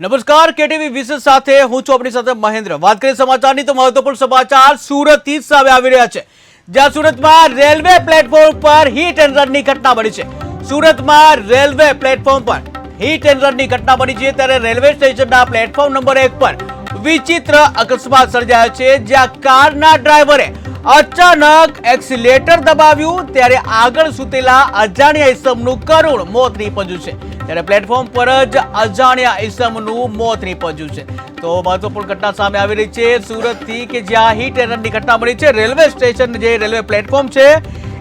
નમસ્કાર, કેટીવી વિશેષ સાથે હું છું આપણી સાથે મહેન્દ્ર. વાત કરીએ સમાચારની તો મહત્વપૂર્ણ સમાચાર સુરતથી સામે આવી રહ્યા છે. જ્યાં સુરતમાં રેલવે પ્લેટફોર્મ પર હીટ એન્ડ રનની ઘટના બની છે. સુરતમાં રેલવે પ્લેટફોર્મ પર હીટ એન્ડ રનની ઘટના બની છે ત્યારે રેલવે સ્ટેશનના પ્લેટફોર્મ નંબર એક પર વિચિત્ર અકસ્માત સર્જાયો છે, જ્યાં કારના ડ્રાઈવરે અચાનક એક્સિલેટર દબાવ્યું, ત્યારે આગળ સૂતેલા અજાણ્યા ઇસમનું કરુણ મોત નીપજ્યું છે. ત્યારે પ્લેટફોર્મ પર જ અજાણ્યા ઇસમનું મોત નીપજ્યું છે. તો મહત્વપૂર્ણ ઘટના સામે આવી રહી છે સુરતથી કે જ્યાં હીટ એરરની ઘટના બની છે. રેલવે સ્ટેશન જે રેલવે પ્લેટફોર્મ છે,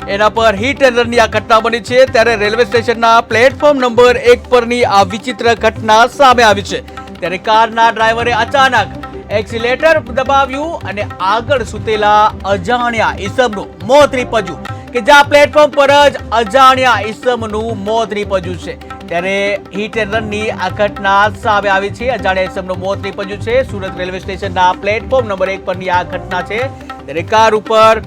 એના પર હીટ એરરની આ ઘટના બની છે. ત્યારે રેલવે સ્ટેશનના પ્લેટફોર્મ નંબર એક પરની આ વિચિત્ર ઘટના સામે આવી છે. ત્યારે કારના ડ્રાઈવરે અચાનક એક્સિલેટર દબાવ્યું અને આગળ સૂતેલા અજાણ્યા ઈસમનું મોત નીપજ્યું. કે જ્યાં પ્લેટફોર્મ પર જ અજાણ્યા ઈસમનું મોત નીપજ્યું છે. ત્યારે હિટ એન્ડ રનની આ ઘટના સામે આવી છે. અજાણ્યા ઈસમનું મોત નીપજ્યું છે. સુરત રેલવે સ્ટેશનના પ્લેટફોર્મ નંબર એક પરની આ ઘટના છે. ત્યારે કાર ઉપર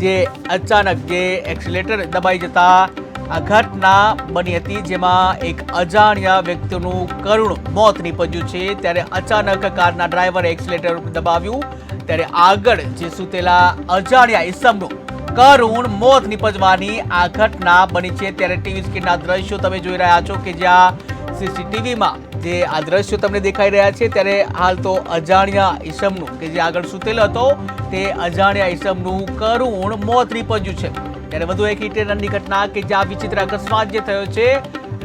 જે અચાનક જે એક્સિલેટર દબાઈ જતા આ ઘટના બની હતી, જેમાં એક અજાણ્યા વ્યક્તિનું કરુણ મોત નીપજ્યું છે. ત્યારે અચાનક કારના ડ્રાઈવરે એક્સિલેટર દબાવ્યું. ત્યારે આગળ જે સૂતેલા અજાણ્યા ઈસમનું કરુણ મોત નિપજવાની આ ઘટના બની છે ત્યારે ટીવી સ્ક્રીનના દ્રશ્યો તમે જોઈ રહ્યા છો કે જ્યાં સીસીટીવીમાં જે આ દ્રશ્યો તમને દેખાઈ રહ્યા છે ત્યારે હાલ તો અજાણ્યા ઈસમનું કે જે આગળ સૂતેલો હતો તે અજાણ્યા ઈસમનું કરુણ મોત નીપજ્યું છે. ત્યારે વધુ એક હિટ રનની ઘટના કે જ્યાં વિચિત્ર અકસ્માત જે થયો છે,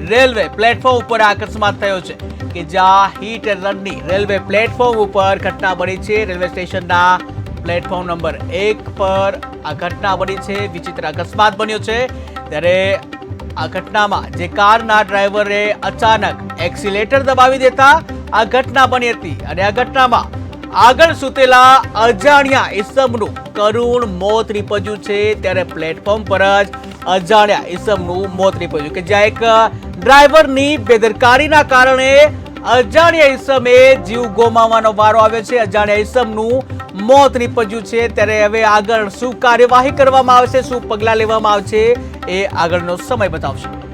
રેલવે પ્લેટફોર્મ ઉપર અકસ્માત થયો છે. કે જ્યાં હિટ એન્ડ રનની રેલવે પ્લેટફોર્મ ઉપર ઘટના બની છે, રેલવે સ્ટેશનના પ્લેટફોર્મ નંબર એક પર આ ઘટના બની છે, વિચિત્ર અકસ્માત બન્યો છે. ત્યારે આ ઘટનામાં જે કારના ડ્રાઈવરે અચાનક એક્સિલેટર દબાવી દેતા આ ઘટના બની હતી અને આ ઘટનામાં આગળ સૂતેલા અજાણ્યા ઈસમનું કરુણ મોત નીપજ્યું છે. ત્યારે પ્લેટફોર્મ પર જ અજાણ્યા ઈસમનું મોત નીપજ્યું કે જ્યાં એક ડ્રાઈવરની બેદરકારીના કારણે અજાણ્યા ઈસમે જીવ ગોમાવવાનો વારો આવ્યો છે. અજાણ્યા ઈસમનું મોત નીપજ્યું છે. ત્યારે હવે આગળ શું કાર્યવાહી કરવામાં આવશે, શું પગલાં લેવામાં આવશે એ આગળનો સમય બતાવશે.